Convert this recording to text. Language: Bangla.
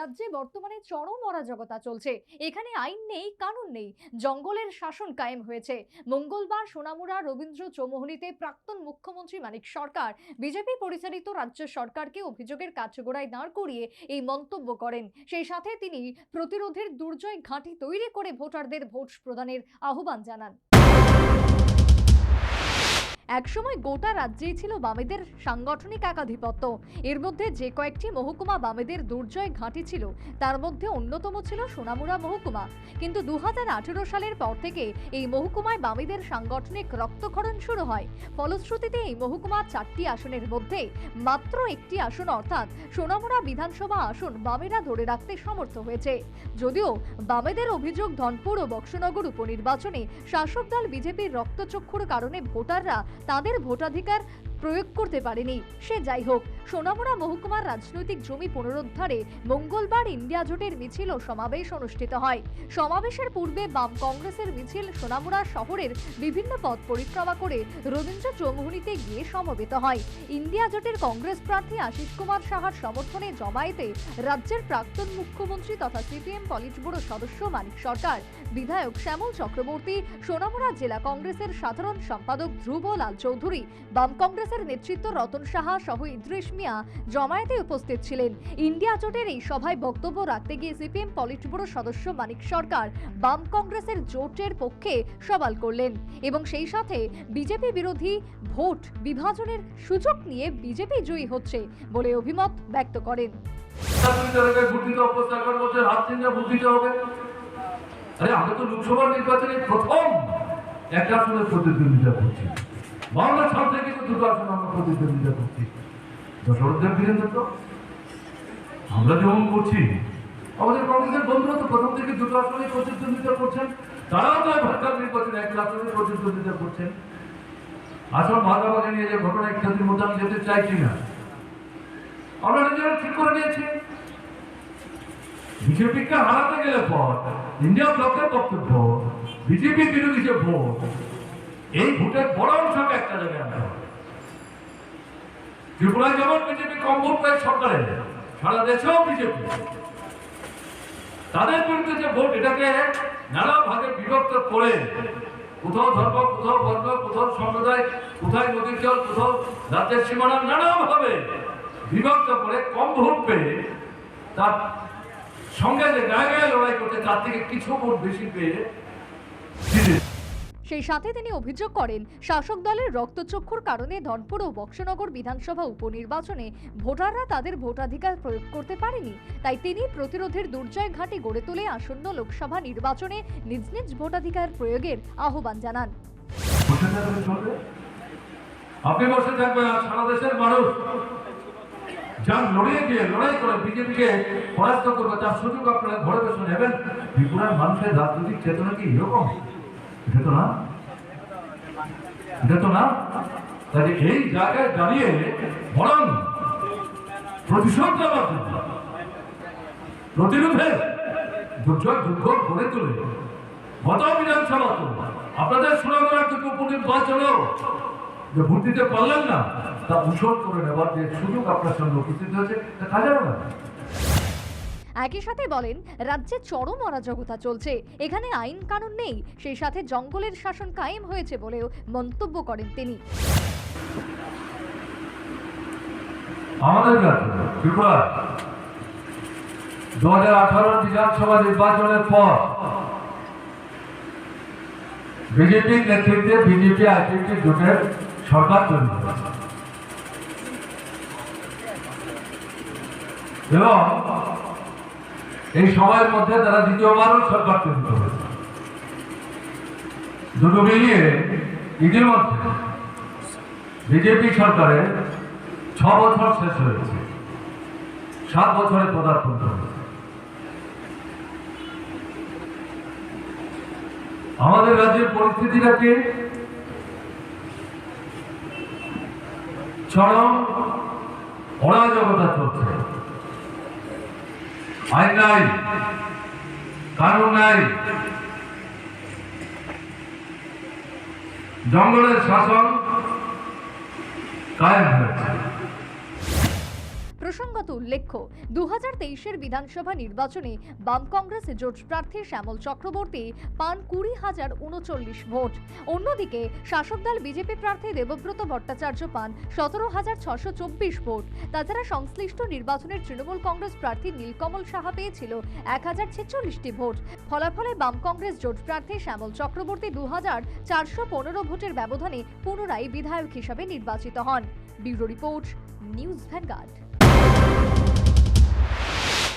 রাজ্যে বর্তমানে চরম অরাজকতা চলছে। এখানে আইন নেই, কানুন নেই। জঙ্গলের শাসন কায়েম হয়েছে। মঙ্গলবার সোনামুড়া রবীন্দ্র চৌমোহনীতে প্রাক্তন মুখ্যমন্ত্রী মানিক সরকার বিজেপি পরিচালিত রাজ্য সরকারকে অভিযোগের কাঠগোড়ায় দাঁড় করিয়ে এই মন্তব্য করেন। সেই সাথে তিনি প্রতিরোধের দুর্জয় ঘাঁটি তৈরি করে ভোটারদের ভোট প্রদানের আহ্বান জানান। একসময় গোটা রাজ্যেই ছিল বামেদের সাংগঠনিক একাধিপত্য। এর মধ্যে যে কয়েকটি মহকুমা বামেদের দুর্জয় ঘাঁটি ছিল, তার মধ্যে অন্যতম ছিল সোনামুড়া মহকুমা। কিন্তু দু হাজার আঠেরো সালের পর থেকে এই মহকুমায় বামেদের সাংগঠনিক রক্তক্ষরণ শুরু হয়। ফলশ্রুতিতে এই মহকুমার চারটি আসনের মধ্যে মাত্র একটি আসন অর্থাৎ সোনামুড়া বিধানসভা আসন বামেরা ধরে রাখতে সমর্থ হয়েছে। যদিও বামেদের অভিযোগ ধনপুর ও বক্সনগর উপনির্বাচনে শাসক দল বিজেপির রক্তচক্ষুর কারণে ভোটাররা তাদের ভোটাধিকার প্রয়োগ করতে পারেনি। সে যাই হোক সোনামুড়া মহকুমার রাজনৈতিক জমি পুনরুদ্ধারে মঙ্গলবার ইন্ডিয়া জোটের মিছিল ও সমাবেশ অনুষ্ঠিত হয়। সমাবেশের পূর্বে বাম কংগ্রেসের মিছিল সোনামুড়া শহরের বিভিন্ন পথ পরিক্রমা করে রবীন্দ্র চৌমুহনীতে গিয়ে সমবেত হয়। ইন্ডিয়া জোটের কংগ্রেস প্রার্থী আশিস কুমার সাহার সমর্থনে জমায়েতে রাজ্যের প্রাক্তন মুখ্যমন্ত্রী তথা সিপিএম পলিট ব্যুরো সদস্য মানিক সরকার, বিধায়ক শ্যামল চক্রবর্তী, সোনামুড়া জেলা কংগ্রেসের সাধারণ সম্পাদক ধ্রুব লাল চৌধুরী, বাম কংগ্রেসের নেতৃত্ব রতন সাহা সহ ইদ্রিস মিয়া জমায়েতে উপস্থিত ছিলেন। ইন্ডিয়া জোটের এই সভায় বক্তব্য রাখতে গিয়ে সিপিএম পলিট ব্যুরো সদস্য মানিক সরকার বাম কংগ্রেসের জোটের পক্ষে সওয়াল করলেন এবং সেই সাথে বিজেপি বিরোধী ভোট বিভাজনের সুযোগ নিয়ে বিজেপি জয়ী হচ্ছে বলে অভিমত ব্যক্ত করেন। আমরা তো লোকসভা নির্বাচনে প্রথম একটা আসনে প্রতিদ্বন্দ্বিতা করছি। বাংলা সাল থেকে দুটো আসনে আমরা প্রতিদ্বন্দ্বিতা করছি। তো। আমরা যেমন করছি, আমাদের কংগ্রেসের বন্ধুরা তো প্রথম থেকে দুটো আসনে প্রতিদ্বন্দ্বিতা করছেন। তারাও তো ভারকার নির্বাচনে একটা আসনে প্রতিদ্বন্দ্বিতা করছেন। আসল ভাগাভাগি নিয়ে যে ঘটনা ইত্যাদির মধ্যে আমি যেতে চাইছি না। আমরা নিজেরা ঠিক করে নিয়েছি। বিজেপিকে হারাতে গেলে পর ইন্ডিয়া ব্লকের বক্তব্য, বিজেপি বিরোধী যে ভোট এই ভোটের বড় অংশকে একটা জায়গায় আনতে হবে। ত্রিপুরায় যেমন বিজেপি কম ভোট পায় সরকারের, সারা দেশেও বিজেপি। তাদের বিরুদ্ধে যে ভোট, এটাকে নানা ভাগে বিভক্ত করে কোথাও ধর্ম, কোথাও বর্ণ, কোথাও সম্প্রদায়, কোথায় নদীর জল, কোথাও রাজ্যের সীমানা, নানাভাবে বিভক্ত করে কম ভোট পেয়ে তার সঙ্গে যে গায়ে গায়ে লড়াই করতে তার থেকে কিছু ভোট বেশি পেয়ে সেই সাথে তিনি অভিযোগ করেন, শাসক দলের রক্তচক্ষুর কারণে ধনপুর ও বক্সনগর বিধানসভা উপনির্বাচনে ভোটাররা তাদের ভোটাধিকার প্রয়োগ করতে পারেনি। তাই তিনি প্রতিরোধের দুর্জয় ঘাটে গড়ে তুলে আসন্ন লোকসভা নির্বাচনে নিজ নিজ ভোটাধিকার প্রয়োগের আহ্বান জানান। আপনি বসে থাকবেন সারা দেশের মানুষ যার লড়িয়ে গিয়ে, লড়াই করে বিজেপিকে পরাস্ত করবে, তার সুযোগ আপনারা ঘরে বসে নেবেন। ত্রিপুরার মানুষের রাজনৈতিক চেতনা কি এরকম? এটা না এটা না তাহলে এই জায়গায় দাঁড়িয়ে বরং প্রতিশোধ নেওয়ার জন্য, প্রতিরোধে দুর্যোগ দুর্গ গড়ে তোলে গত বিধানসভা তো। আপনাদের সুনামরা কিন্তু উপনির্বাচনেও যে ভোট দিতে পারলেন না, তা উসল করে নেবার যে সুযোগ আপনার সঙ্গে উপস্থিত হয়েছে, তা কাজে না। একই সাথে বলেন, রাজ্যে চরম অরাজকতা চলছে। এখানে আইন কানুন নেই। সেই সাথে জঙ্গলের শাসন কায়েম হয়েছে বলেও মন্তব্য করেন তিনি। দু হাজার আঠারো বিধানসভা নির্বাচনের পর বিজেপির নেতৃত্বে বিজেপি আইপিপি জোটের সরকার তৈরি এবং এই সময়ের মধ্যে তারা দ্বিতীয়বারও সরকার তৈরি করেছে দুটো মিলিয়ে ইতিমধ্যে বিজেপি সরকারের ছ বছর শেষ হয়েছে। সাত বছরে পদার্পণ করেছে আমাদের রাজ্যের পরিস্থিতিটা কি? চরম অরাজকতা চলছে। আইন নাই কারণ নাই। জঙ্গলের শাসন কায়েম হয়েছে। প্রসঙ্গত উল্লেখ্য দু হাজার বিধানসভা নির্বাচনে বাম কংগ্রেস জোট প্রার্থী শ্যামল চক্রবর্তী পান কুড়ি হাজার উনচল্লিশ ভোট। অন্যদিকে শাসক দল বিজেপি প্রার্থী দেবব্রত ভট্টাচার্য পান সতেরো হাজার ছশো চব্বিশ ভোট। তাছাড়া সংশ্লিষ্ট নির্বাচনের তৃণমূল কংগ্রেস প্রার্থী নীলকমল সাহা পেয়েছিল এক হাজার ছেচল্লিশটি ভোট। ফলাফলে বাম কংগ্রেস জোট প্রার্থী শ্যামল চক্রবর্তী দু হাজার চারশো পনেরো ভোটের ব্যবধানে পুনরায় বিধায়ক হিসাবে নির্বাচিত হন। Bureau report, news Vanguard.